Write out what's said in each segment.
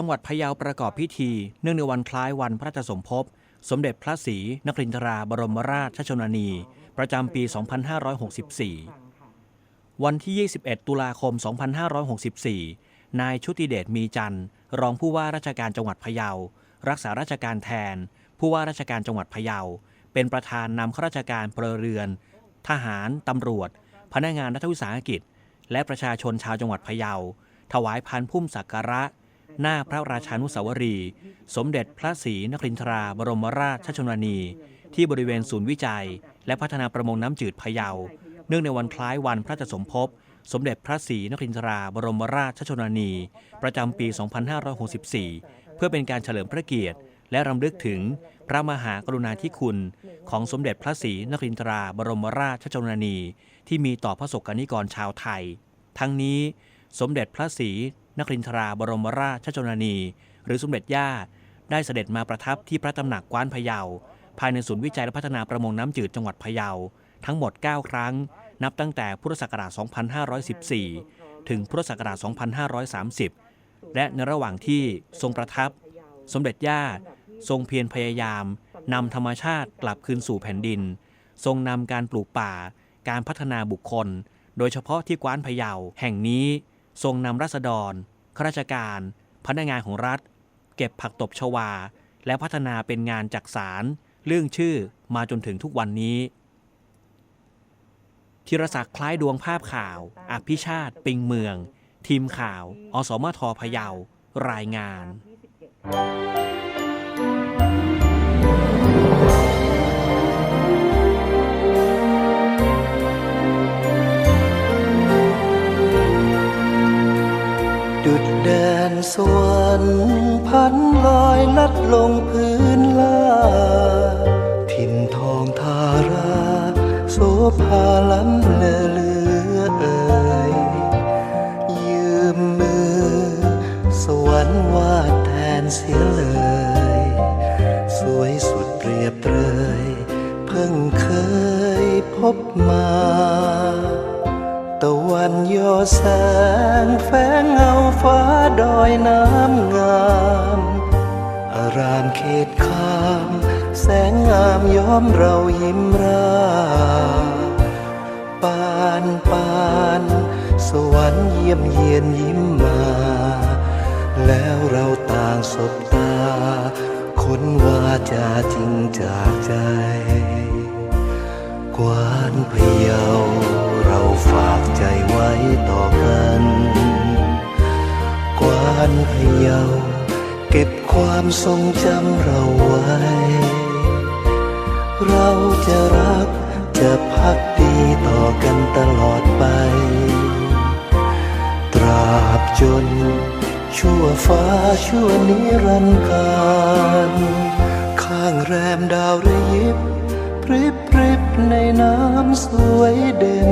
จังหวัดพะเยาประกอบพิธี เนื่องในวันคล้ายวันพระราชสมภพ สมเด็จพระศรีนครินทราบรมราชชนนี ประจำปี 2564 วันที่ 21 ตุลาคม 2564 นายชุติเดชมีจันทร์ รองผู้ว่าราชการจังหวัดพะเยา รักษาราชการแทน ผู้ว่าราชการจังหวัดพะเยา เป็นประธานนำข้าราชการพลเรือน ทหาร ตำรวจ พนักงานรัฐวิสาหกิจ และประชาชนชาวจังหวัดพะเยา ถวายพันพุ่มสักการะ หน้าพระราชานุสาวรี สมเด็จพระศรีนครินทราบรมราชชนนี ที่บริเวณศูนย์วิจัย และพัฒนาประมงน้ำจืดพะเยา เนื่องในวันคล้ายวันพระราชสมภพ สมเด็จพระศรีนครินทราบรมราชชนนี ประจำปี 2564 เพื่อเป็นการเฉลิมพระเกียรติ และรำลึกถึงพระมหากรุณาธิคุณ ของสมเด็จพระศรีนครินทราบรมราชชนนี ที่มีต่อพระสกนิกรชาวไทย ทั้งนี้สมเด็จพระศรี นครินทราบรมราชชนนี หรือสมเด็จย่า ได้เสด็จมาประทับที่พระตำหนักกว้านพะเยา ภายในศูนย์วิจัยและพัฒนาประมงน้ำจืดจังหวัดพะเยา ทั้งหมด 9 ครั้ง นับตั้งแต่พุทธศักราช 2514 ถึงพุทธศักราช 2530 และในระหว่างที่ทรงประทับ สมเด็จย่า ทรงเพียรพยายามนำธรรมชาติกลับคืนสู่แผ่นดิน ทรงนำการปลูกป่า การพัฒนาบุคคล โดยเฉพาะที่กว้านพะเยาแห่งนี้ ทรงนำรัษฎรข้าราชการ พนักงานของรัฐ เก็บผักตบชวา และพัฒนาเป็นงานจักสารเรื่องชื่อมาจนถึงทุกวันนี้ธีรศักดิ์คล้ายดวงภาพข่าว อภิชาติ ปิงเมือง ทีมข่าว อสมทพะเยา รายงาน สวรรค์พันลอยลัดลงพื้นลาถิ่นทองทาราโสภาล้ำเลอเลือเอ่ยยืมมือ สวรรค์วาดแทนเสียเลย สวยสุดเปรียบเรยเพิ่งเคยพบมาตะวันย่อแสงแฝงเงาฟ้า ดอยน้ำงาม อารามเขตคาม แสงงามย้อมเรายิ้มราปานปานสวรรค์เยี่ยมเยียนยิ้มมา แล้วเราต่างสบตา คนว่าจาจริงจากใจ กวานพยาเราฝากใจไว้ต่อกันานพยาวเก็บความทรงจำเราไว้ เราจะรักจะพักดีต่อกันตลอดไป ตราบจน ชั่วฟ้าชั่วนิรันดร์การข้างแรมดาวระยิบพริบพริบในน้ำสวยเด่น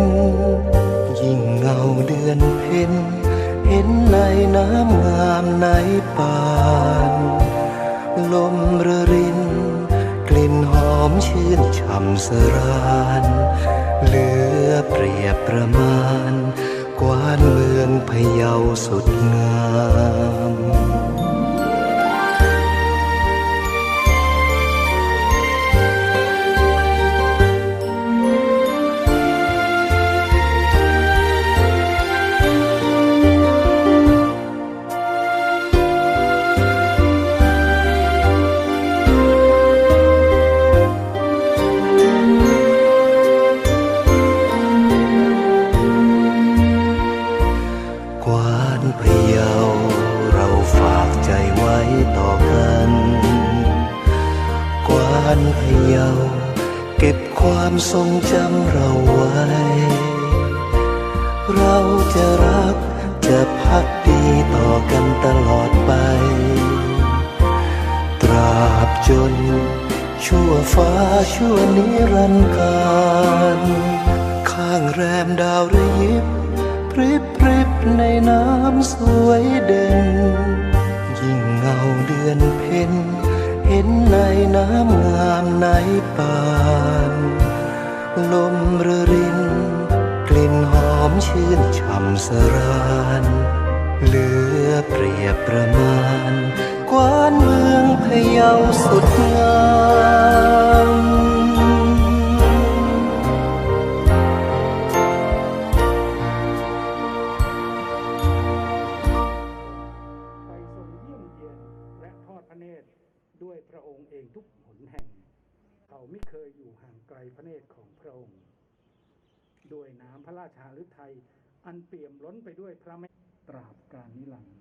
ยิ่งเงาเดือนเพ็ญ เห็นในน้ำงามในป่านลมระริน กลิ่นหอมชื่นช่ำสรานเหลือเปรียบประมาณ กวานเมืองพะเยาสุดงาม ความทรงจำเราไว้ เราจะรักจะพักดีต่อกันตลอดไป ตราบจน ชั่วฟ้าชั่วนิรันดร์การข้างแรมดาวระยิบพริบพริบในน้ำสวยเด่น ยิ่งเงาเดือนเพ็ญเห็นในน้ำงามในป่า นช่ำสรานเหลือเปรียบประมาณสุดงามไปทรงเยี่ยมเยียนและทอดพระเนตรด้วยพระองค์เองทุกหนแห่ง เขาไม่เคยอยู่ห่างไกลพระเนตรของพระองค์ ด้วยน้ำพระราชาฤทัยอันเปี่ยมล้นไปด้วยพระเมตตราบกาลนิรันดร์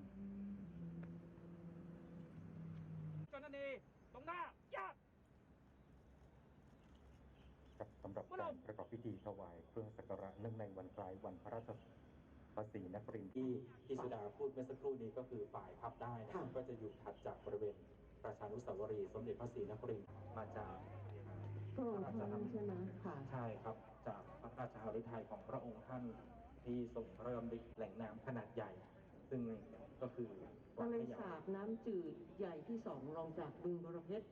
กรณีตรงหน้าญาติครับสำหรับการประกอบพิธีถวายเครื่องสักการะเนื่องในวันคล้ายวันพระราชภาษีนครินทร์ที่ที่สุดาพูดเมื่อสักครู่นี้ก็คือฝ่ายพับได้นะครับก็จะอยู่ถัดจากบริเวณประชานุสาวรีย์สมเด็จพระศรีนครินทร์มาจากพระองค์ท่านใช่ไหมค่ะใช่ครับ ฤทัยของพระองค์ท่านที่ทรงพระดำริแหล่งน้ำขนาดใหญ่ ซึ่งก็คือทะเลสาบน้ำจืดใหญ่ที่สองรองจากบึงบรเพชร